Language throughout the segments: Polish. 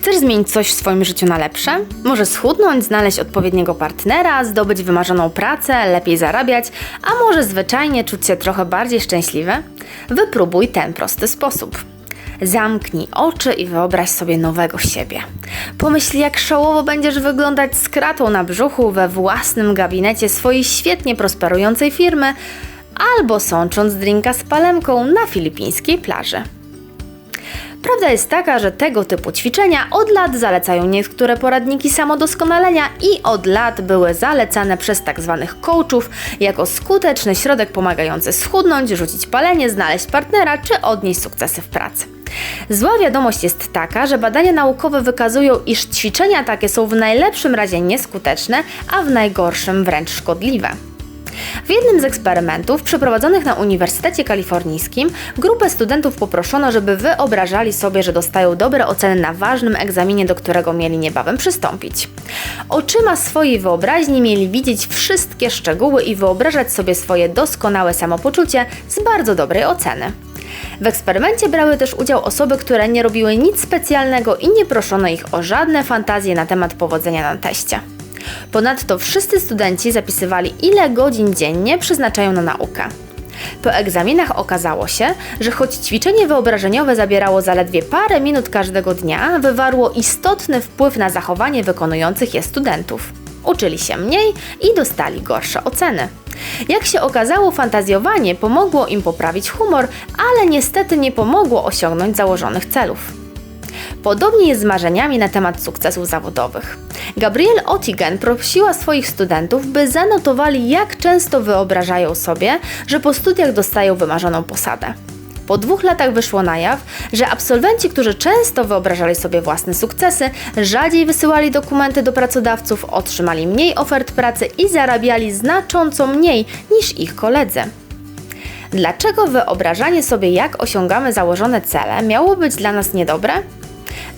Chcesz zmienić coś w swoim życiu na lepsze? Może schudnąć, znaleźć odpowiedniego partnera, zdobyć wymarzoną pracę, lepiej zarabiać, a może zwyczajnie czuć się trochę bardziej szczęśliwy? Wypróbuj ten prosty sposób. Zamknij oczy i wyobraź sobie nowego siebie. Pomyśl, jak szałowo będziesz wyglądać z kratą na brzuchu we własnym gabinecie swojej świetnie prosperującej firmy albo sącząc drinka z palemką na filipińskiej plaży. Prawda jest taka, że tego typu ćwiczenia od lat zalecają niektóre poradniki samodoskonalenia i od lat były zalecane przez tak zwanych coachów jako skuteczny środek pomagający schudnąć, rzucić palenie, znaleźć partnera czy odnieść sukcesy w pracy. Zła wiadomość jest taka, że badania naukowe wykazują, iż ćwiczenia takie są w najlepszym razie nieskuteczne, a w najgorszym wręcz szkodliwe. W jednym z eksperymentów przeprowadzonych na Uniwersytecie Kalifornijskim grupę studentów poproszono, żeby wyobrażali sobie, że dostają dobre oceny na ważnym egzaminie, do którego mieli niebawem przystąpić. Oczyma swojej wyobraźni mieli widzieć wszystkie szczegóły i wyobrażać sobie swoje doskonałe samopoczucie z bardzo dobrej oceny. W eksperymencie brały też udział osoby, które nie robiły nic specjalnego i nie proszono ich o żadne fantazje na temat powodzenia na teście. Ponadto wszyscy studenci zapisywali, ile godzin dziennie przeznaczają na naukę. Po egzaminach okazało się, że choć ćwiczenie wyobrażeniowe zabierało zaledwie parę minut każdego dnia, wywarło istotny wpływ na zachowanie wykonujących je studentów. Uczyli się mniej i dostali gorsze oceny. Jak się okazało, fantazjowanie pomogło im poprawić humor, ale niestety nie pomogło osiągnąć założonych celów. Podobnie jest z marzeniami na temat sukcesów zawodowych. Gabrielle Otigen prosiła swoich studentów, by zanotowali, jak często wyobrażają sobie, że po studiach dostają wymarzoną posadę. Po dwóch latach wyszło na jaw, że absolwenci, którzy często wyobrażali sobie własne sukcesy, rzadziej wysyłali dokumenty do pracodawców, otrzymali mniej ofert pracy i zarabiali znacząco mniej niż ich koledzy. Dlaczego wyobrażanie sobie, jak osiągamy założone cele, miało być dla nas niedobre?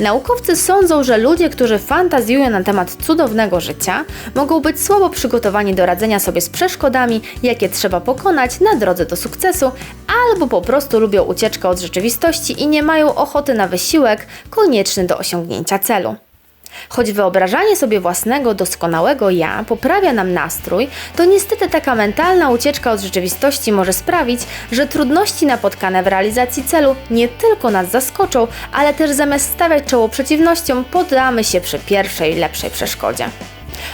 Naukowcy sądzą, że ludzie, którzy fantazjują na temat cudownego życia, mogą być słabo przygotowani do radzenia sobie z przeszkodami, jakie trzeba pokonać na drodze do sukcesu, albo po prostu lubią ucieczkę od rzeczywistości i nie mają ochoty na wysiłek konieczny do osiągnięcia celu. Choć wyobrażanie sobie własnego doskonałego ja poprawia nam nastrój, to niestety taka mentalna ucieczka od rzeczywistości może sprawić, że trudności napotkane w realizacji celu nie tylko nas zaskoczą, ale też zamiast stawiać czoło przeciwnościom, poddamy się przy pierwszej lepszej przeszkodzie.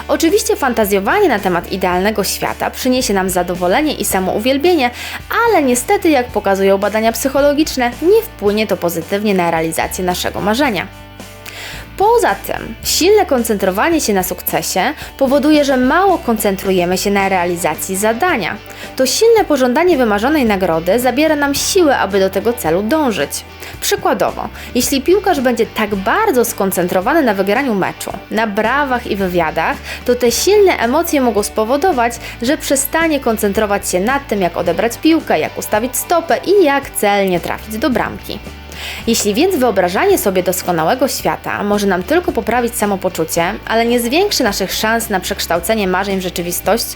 Oczywiście fantazjowanie na temat idealnego świata przyniesie nam zadowolenie i samouwielbienie, ale niestety, jak pokazują badania psychologiczne, nie wpłynie to pozytywnie na realizację naszego marzenia. Poza tym, silne koncentrowanie się na sukcesie powoduje, że mało koncentrujemy się na realizacji zadania. To silne pożądanie wymarzonej nagrody zabiera nam siłę, aby do tego celu dążyć. Przykładowo, jeśli piłkarz będzie tak bardzo skoncentrowany na wygraniu meczu, na brawach i wywiadach, to te silne emocje mogą spowodować, że przestanie koncentrować się nad tym, jak odebrać piłkę, jak ustawić stopę i jak celnie trafić do bramki. Jeśli więc wyobrażanie sobie doskonałego świata może nam tylko poprawić samopoczucie, ale nie zwiększy naszych szans na przekształcenie marzeń w rzeczywistość,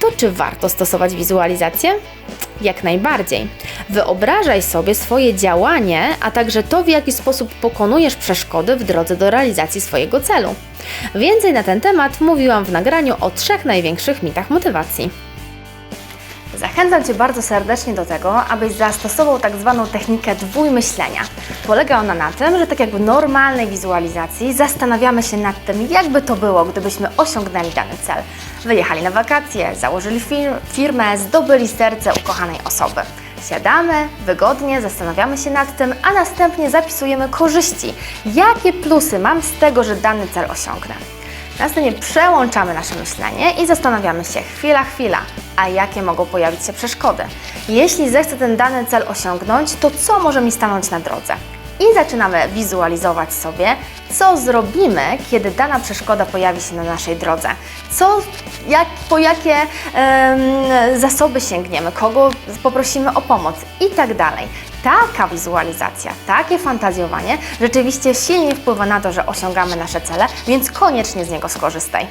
to czy warto stosować wizualizację? Jak najbardziej. Wyobrażaj sobie swoje działanie, a także to, w jaki sposób pokonujesz przeszkody w drodze do realizacji swojego celu. Więcej na ten temat mówiłam w nagraniu o trzech największych mitach motywacji. Zachęcam Cię bardzo serdecznie do tego, abyś zastosował tak zwaną technikę dwójmyślenia. Polega ona na tym, że tak jak w normalnej wizualizacji zastanawiamy się nad tym, jakby to było, gdybyśmy osiągnęli dany cel. Wyjechali na wakacje, założyli fir firmę, zdobyli serce ukochanej osoby. Siadamy, wygodnie, zastanawiamy się nad tym, a następnie zapisujemy korzyści. Jakie plusy mam z tego, że dany cel osiągnę? Następnie przełączamy nasze myślenie i zastanawiamy się chwila, chwila, a jakie mogą pojawić się przeszkody. Jeśli zechcę ten dany cel osiągnąć, to co może mi stanąć na drodze? I zaczynamy wizualizować sobie, co zrobimy, kiedy dana przeszkoda pojawi się na naszej drodze. Co, jak, po jakie zasoby sięgniemy, kogo poprosimy o pomoc i tak dalej. Taka wizualizacja, takie fantazjowanie rzeczywiście silnie wpływa na to, że osiągamy nasze cele, więc koniecznie z niego skorzystaj.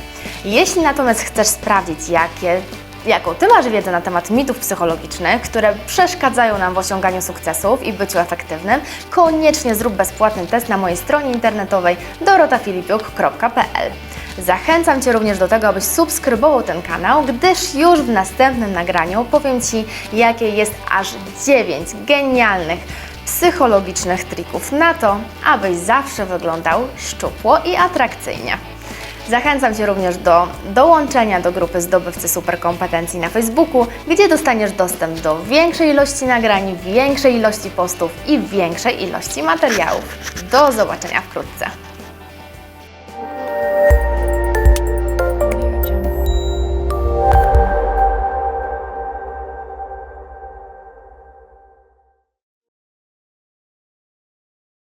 Jeśli natomiast chcesz sprawdzić, jakie Jaką Ty masz wiedzę na temat mitów psychologicznych, które przeszkadzają nam w osiąganiu sukcesów i byciu efektywnym, koniecznie zrób bezpłatny test na mojej stronie internetowej dorotafilipiuk.pl. Zachęcam Cię również do tego, abyś subskrybował ten kanał, gdyż już w następnym nagraniu powiem Ci, jakie jest aż 9 genialnych psychologicznych trików na to, abyś zawsze wyglądał szczupło i atrakcyjnie. Zachęcam Cię również do dołączenia do grupy Zdobywcy Superkompetencji na Facebooku, gdzie dostaniesz dostęp do większej ilości nagrań, większej ilości postów i większej ilości materiałów. Do zobaczenia wkrótce.